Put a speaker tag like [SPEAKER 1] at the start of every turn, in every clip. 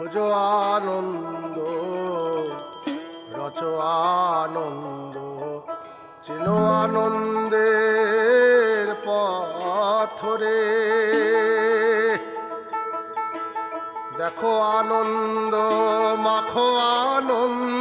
[SPEAKER 1] খোঁজ আনন্দ রচ আনন্দ। চেন আনন্দের পথরে। দেখো আনন্দ মাখো আনন্দ।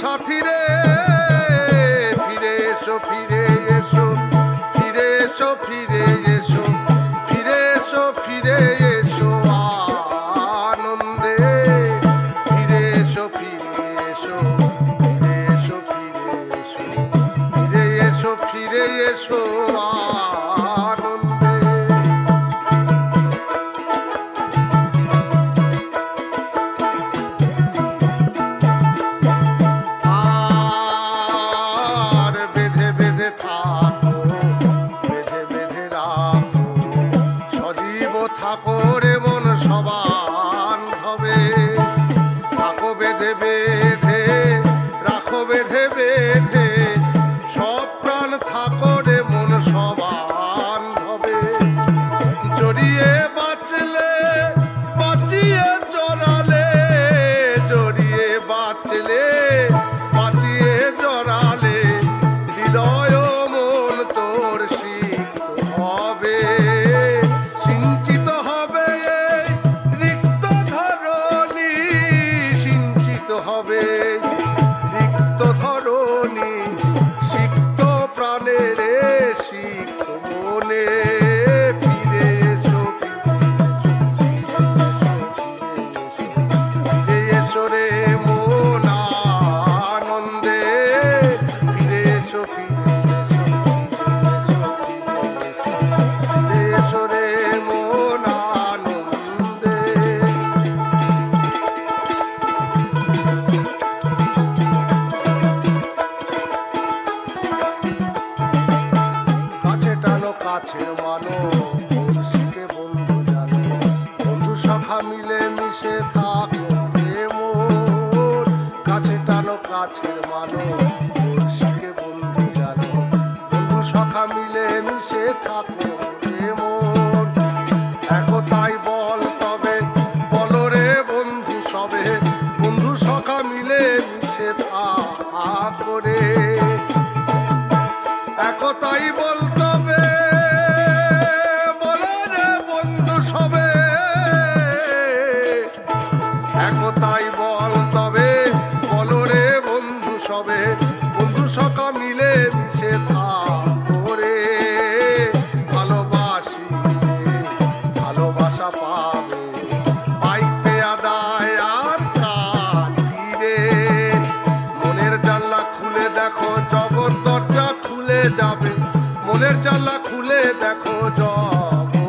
[SPEAKER 1] সাথী রে। মনের জ্বালা খুলে দেখো জব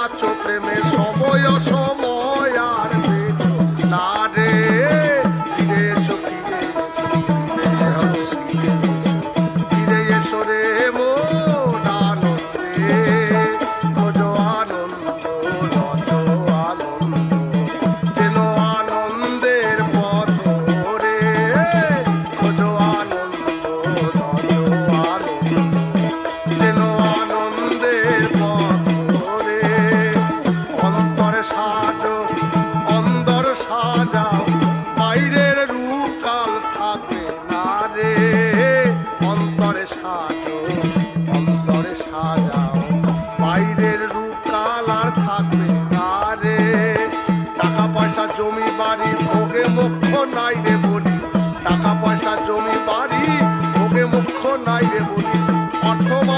[SPEAKER 1] বাঁচো প্রেমে সময় সময় আর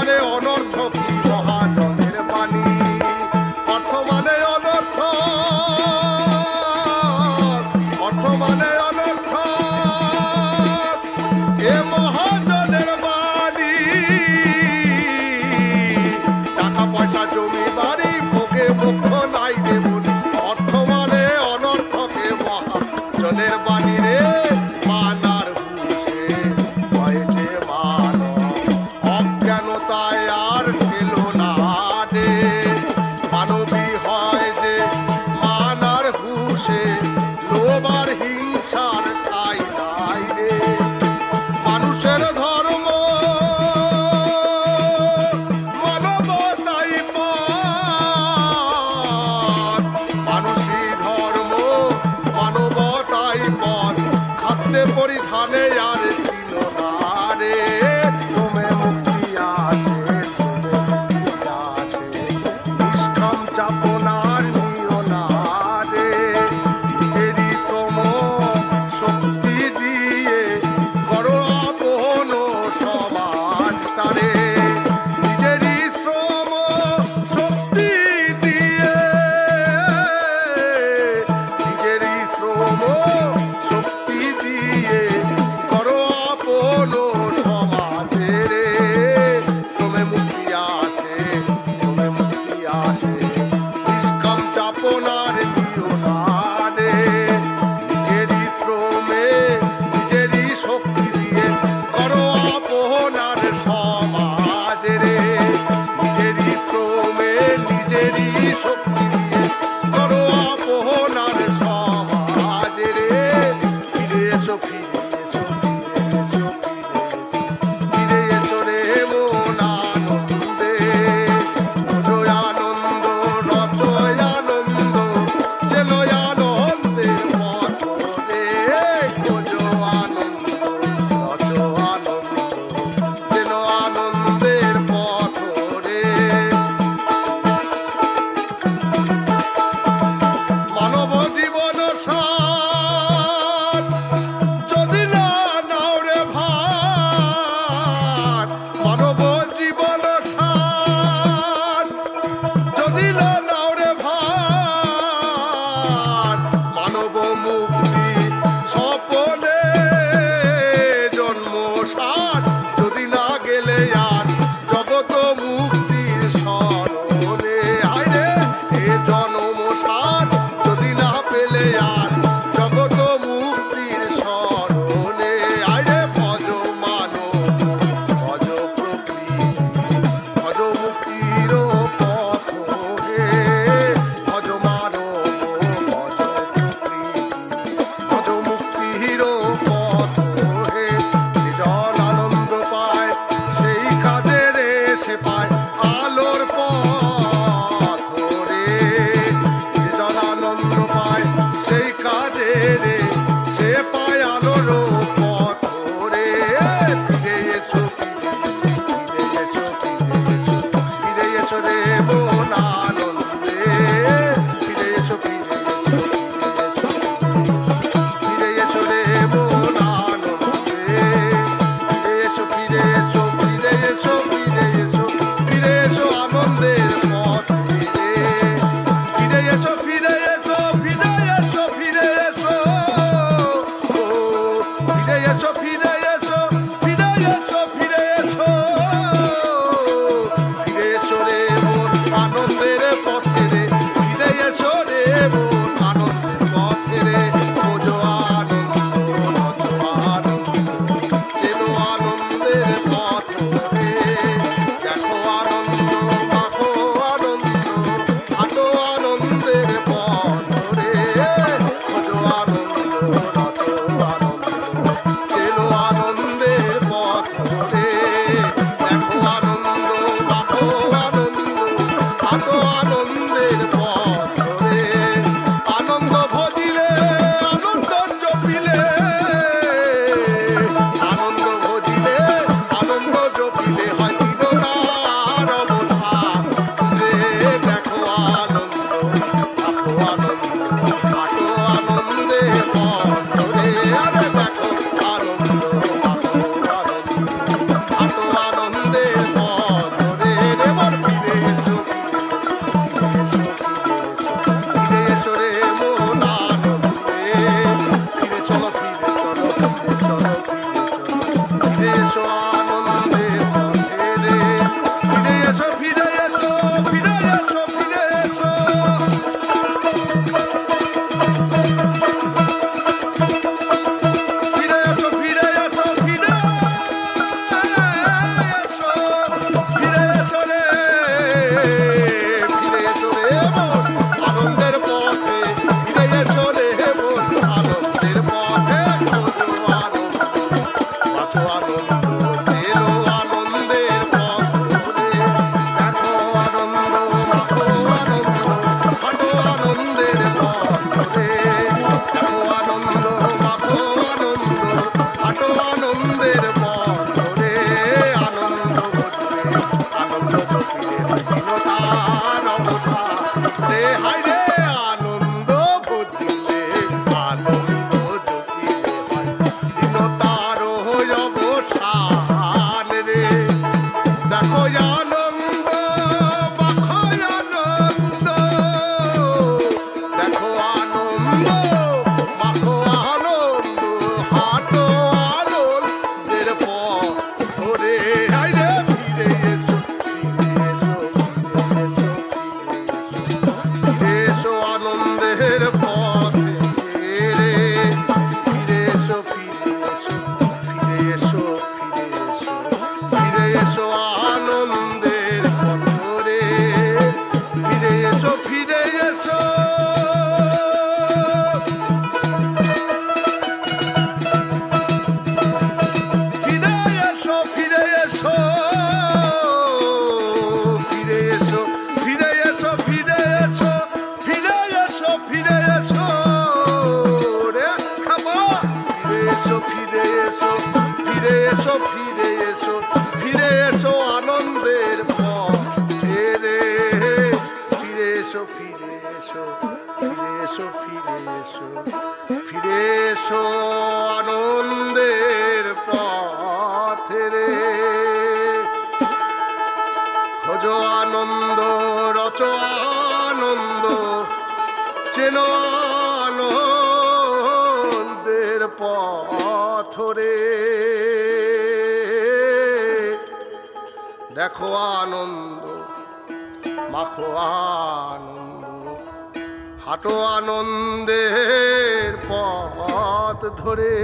[SPEAKER 1] অর্থ মানে অনর্থ Oh, ভারতের খোঁজ আনন্দ, রচ আনন্দ, চেন আনন্দের পথরে। দেখো আনন্দ, মাখো আনন্দ, হাটো আনন্দের পথ ধরে।